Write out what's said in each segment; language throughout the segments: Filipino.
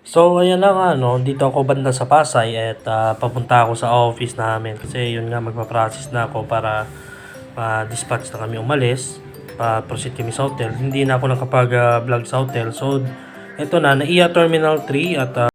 So, ayan na nga, no? Dito ako banda sa Pasay at ah, papunta ako sa office namin. Kasi yun nga, magpa-process na ako para ma-dispatch na kami umalis. Pa-proceed kami sa hotel. Hindi na ako nakapag-vlog sa hotel. So, ito na, naiya Terminal 3 at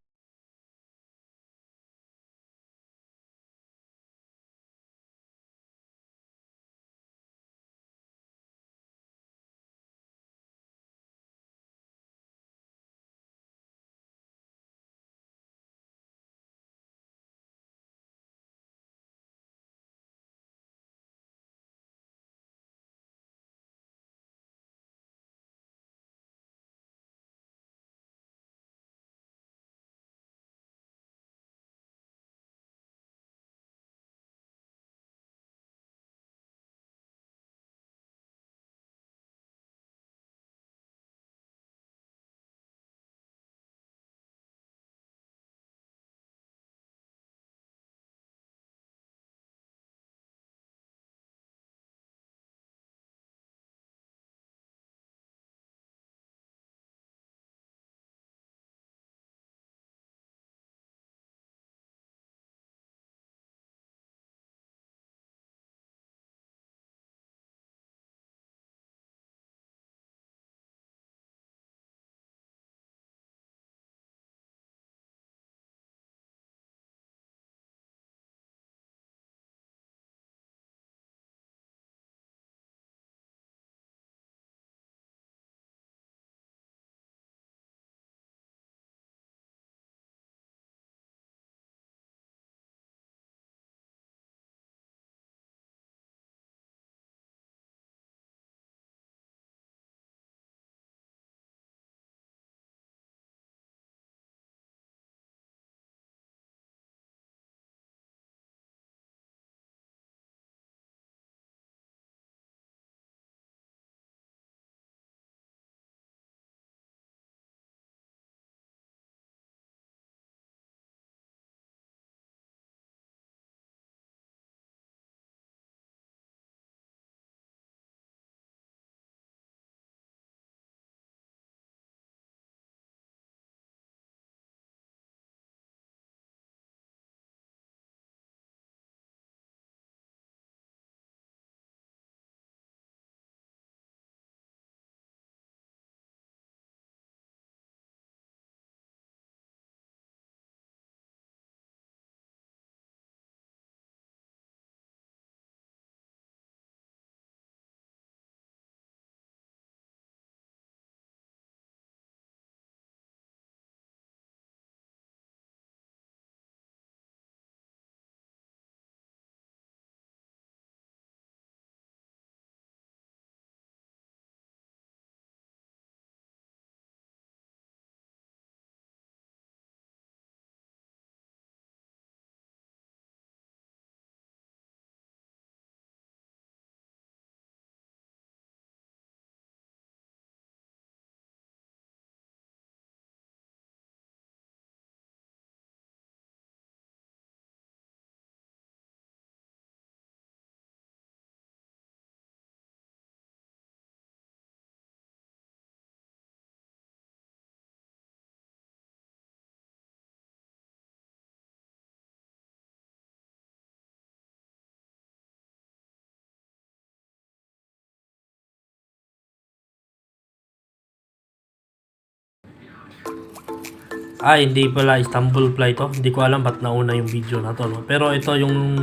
ah, hindi pala Istanbul flight to. Hindi ko alam ba't nauna yung video na to. No? Pero ito yung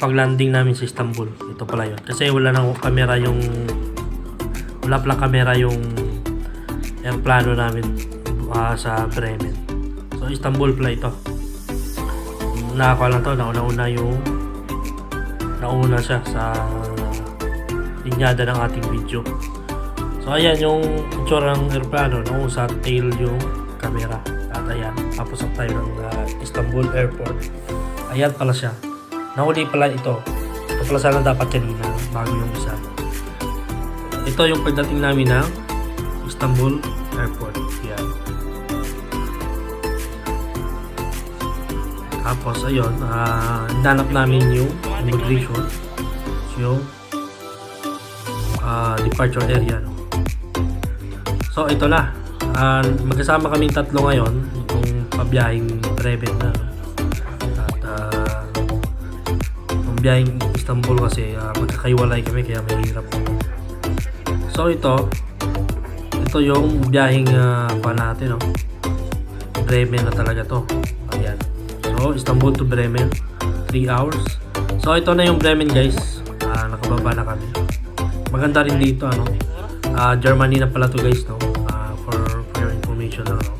paglanding namin sa Istanbul. Ito pala yun. Kasi wala nang kamera yung... Wala pala kamera yung airplano namin ah, sa Bremen. So, Istanbul flight to. Nakakuha lang to. Nauna-una yung... Nauna siya sa linyada ng ating video. So ayan yung itsura ng aeroplano no? sa tail yung camera. Ayan, papasok tayo ng uh, Istanbul Airport. Ayan pala siya. Nahuli pala ito. Ito pala sana dapat kanina bago yung isa. Ito yung pagdating namin ng Istanbul Airport. Ayan. Tapos ayun, uh, hinanap namin yung immigration. So, yung ah, departure area. No? So ito na. Ah, magkasama kaming tatlo ngayon. Pabiyahing Bremen na. At uh, ang biyahing Istanbul kasi uh, magkakaiwalay kami kaya mahirap. So ito, ito yung biyaheng uh, pa natin, no? Bremen na talaga to. Ayan. So, Istanbul to Bremen, 3 hours. So, ito na yung Bremen, guys. Ah, nakababa na kami. Maganda rin dito, ano? Ah, Germany na pala to, guys, no? Ah, for, for your information, ano?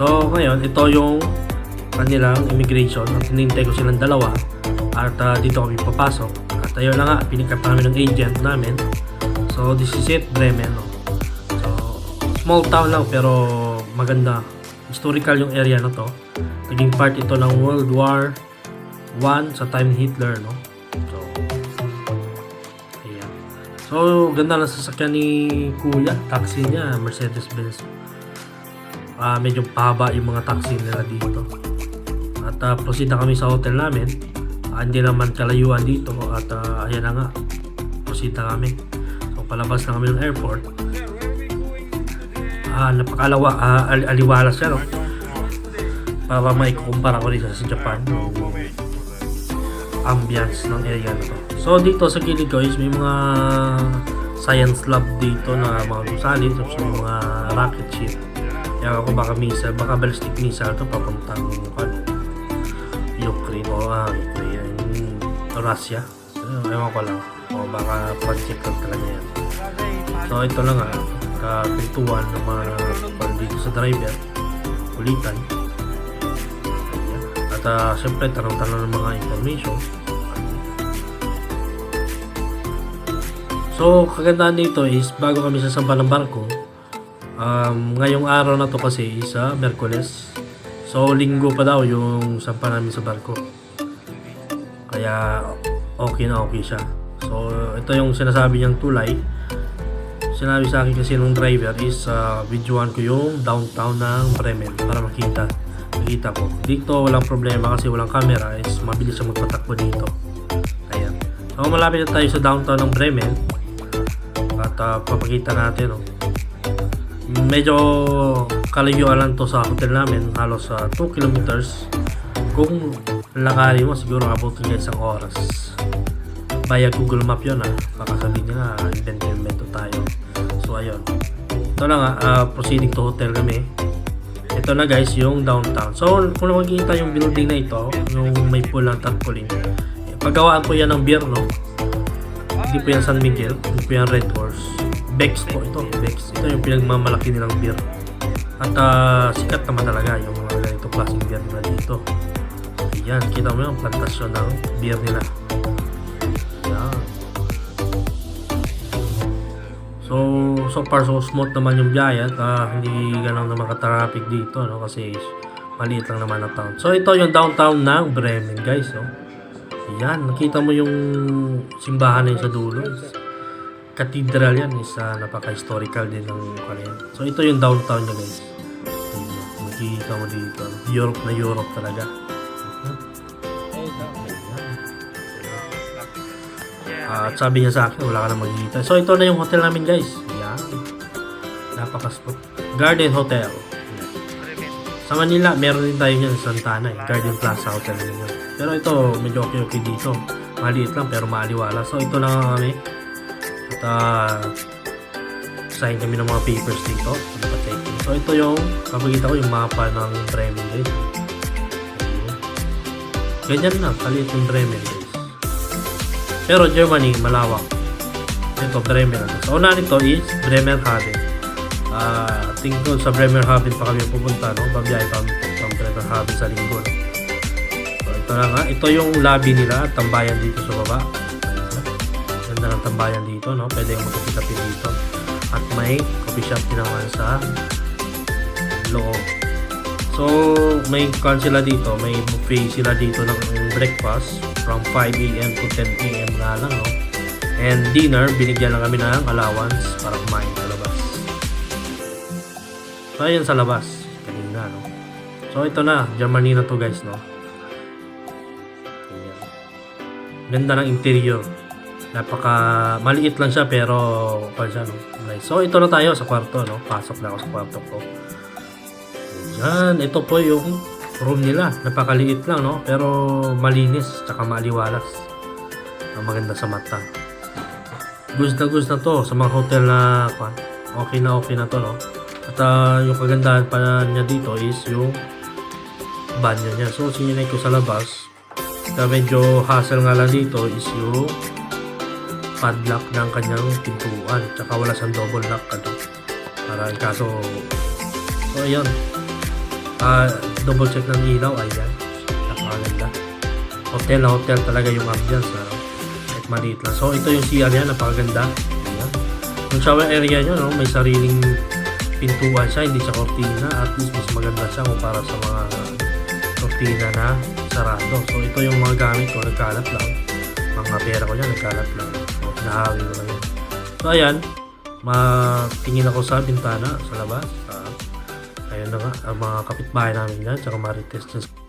So, ngayon, ito yung kanilang immigration. At hinintay ko silang dalawa. At ah, dito kami papasok. At ayun na nga, pinikap namin ng agent namin. So, this is it, Bremen. No? So, small town lang pero maganda. Historical yung area na to. Naging part ito ng World War 1 sa time ni Hitler, no? So, ayan. So, ganda ng sasakyan ni Kuya. Taxi niya, Mercedes-Benz. Ah, medyo pahaba yung mga taxi nila dito. At uh, proceed na kami sa hotel namin. Ah, hindi naman kalayuan dito at ah, ayan na nga. Proceed na kami. So palabas na kami ng airport. Ah, napakalawa, ah, al- aliwalas siya, no? Para maikukumpara ko rin sa Japan. Yung ambience ng area na to. So dito sa gilid ko is may mga science lab dito na mga gusali tapos may mga rocket ship. Kaya ako baka missile, baka ballistic missile to papuntang ano, Ukraine o ah, Ukraine, Russia. Uh, ewan ko lang. O baka project lang talaga yan. So ito lang ah, kapintuan ng mga pan dito sa driver. Kulitan. Ayan. At uh, syempre tanong-tanong ng mga information. So, kagandahan dito is bago kami sasamba ng barko, um, ngayong araw na to kasi uh, Merkules. So, linggo pa daw yung sampa namin sa barko. Kaya, okay na okay siya. So, ito yung sinasabi niyang tulay. Sinabi sa akin kasi nung driver is uh, videoan ko yung downtown ng Bremen para makita. Makita ko. Dito walang problema kasi walang camera is mabilis siya magpatakbo dito. Ayan. So, malapit na tayo sa downtown ng Bremen. At uh, papakita natin, no? Medyo kalayuan lang to sa hotel namin halos sa 2 kilometers. Kung lakarin mo siguro abutin ka isang oras. Via Google Map yun ah. Baka sabihin nila invento tayo. So ayun. Ito na nga ah, proceeding to hotel kami. Ito na guys yung downtown. So kung makikita yung building na ito yung may pulang tarpaulin paggawaan po yan ng beer no hindi po yan San Miguel hindi po yan Red Horse Bex po ito Bex. Ito yung pinagmamalaki nilang beer. At ah, sikat naman talaga yung mga ganito klaseng beer nila dito. Ayan kita mo yung plantasyon ng beer nila. Ayan. So so far so smooth naman yung biyahe at ah, hindi ganun naman ka-traffic dito no? Kasi maliit lang naman ang town. So ito yung downtown ng Bremen guys no? Ayan, nakita mo yung simbahan na yun sa dulo. Cathedral yan, isa napaka-historical din ng Korean. So ito yung downtown niya guys. Makikita mo dito. Europe na Europe talaga. At sabi niya sa akin, wala ka na makikita. So ito na yung hotel namin guys. Ayan. Napaka-spot. Garden Hotel. Sa Manila, meron din tayo yan sa Santana, eh. Garden Plaza Hotel yun. Pero ito, medyo okay-okay dito. Maliit lang pero maaliwala. So ito na nga kami. At uh, sign kami ng mga papers dito. So ito yung, kapagita ko yung mapa ng Bremen guys. Ganyan na, kaliit yung Bremen guys. Pero Germany, malawak. Ito, Bremen. So una nito is Bremerhaven. Ah, tingin ko sa Bremerhaven pa kami pupunta, no? Babiyahe kami sa Bremerhaven sa linggo. So, ito na nga. Ito yung lobby nila. Tambayan dito sa baba. Ganda ng tambayan dito, no? Pwede yung magkapit dito. At may coffee shop din naman sa loob. So, may kan sila dito. May buffet sila dito ng breakfast from 5 a.m. to 10 a.m. nga lang, no? And dinner, binigyan lang kami ng allowance para kumain sa labas. So, ayan sa labas. Kanina, no? So, ito na. Germany na to, guys, no? Ayan. Ganda ng interior. Napaka maliit lang siya pero pa siya no. Nice. So ito na tayo sa kwarto no. Pasok na ako sa kwarto ko. Yan, ito po yung room nila. Napakaliit lang no, pero malinis tsaka maliwalas. Ang maganda sa mata. Gusto na gusto na to sa mga hotel na kwan. Okay na okay na to no. At ah, yung kagandahan pa niya dito is yung banyo niya. So sinilay ko sa labas. Na medyo hassle nga lang dito is yung padlock ng kanyang pintuan. Tsaka wala siyang double lock ano. Para in kaso So ayun. Ah, double check ng ilaw ayan. Napakaganda. Hotel na hotel talaga yung ambiance ano. Kahit maliit lang. So ito yung CR niya, napakaganda. Ayan. Yung shower area niya, no, may sariling pintuan siya, hindi siya cortina. At least mas maganda siya kumpara sa mga cortina na sarado. So ito yung mga gamit ko, nagkalat lang. Mga pera ko niya, nagkalat lang. So pinahawi ko yun. So ayan, matingin ako sa bintana sa labas. Ah, ayun na nga, ang mga kapitbahay namin dyan, tsaka marites dyan.